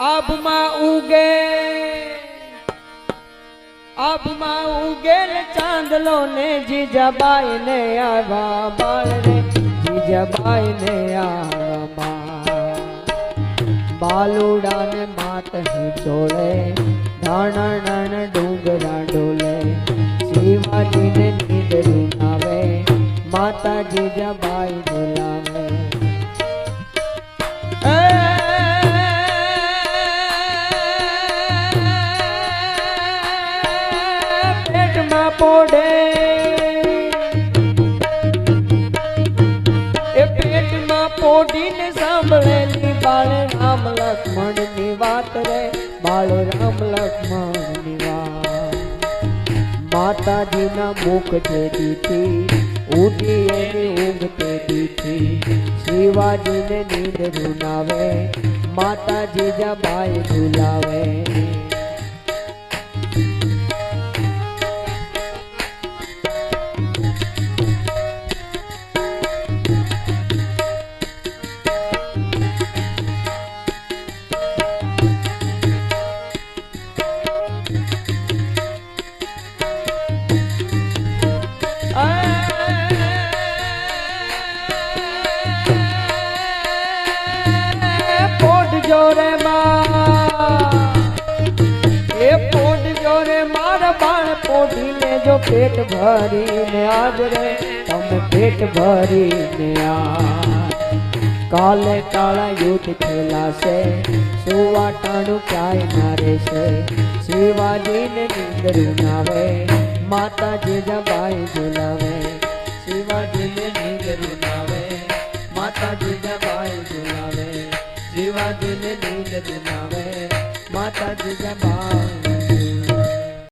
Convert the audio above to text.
આભમાં ઉગે. આભમાં ઉગેલ ચાંદલો ને જીજાબાઈ ને આવા બાળ રે. જીજાબાઈ ને આવા બાલુડા ને માત જોડે ધાણ ડુંગરા ડોલે. શિવાજી ને નીંદ આવે માતા જીજાબાઈ બોલાવે પેટમાં પોડે. એ પેટમાં પોડીને સાંભળેલી બાળ રામ લક્ષ્મણની વાત રે. બાળ રામ લક્ષ્મણની વાત. માતાજીના મુખ જે દીધી ઉઠી એની ઊંઘ તે દીથી, શિવાજીને નીંદ રૂનાવે માતાજી જબાઈ ઝુલાવે જોરે માં. એ પોટ જોરે મારા બાળ પોટી લેજો પેટ ભરીને આજ રે, તમે પેટ ભરીને આ કાલે કાળા યુદ્ધ ખેલાશે સુવાટાણું ક્યાંય ના રહેશે. શિવાજીને નીંદરું નાવે માતાજી જબાઈ ઝુલાવે શિવાજીને નીંદરું નાવે માતાજી જબાઈ ઝુલાવે શિવાજીને દૂધ નાવે માતાજી જબાઈ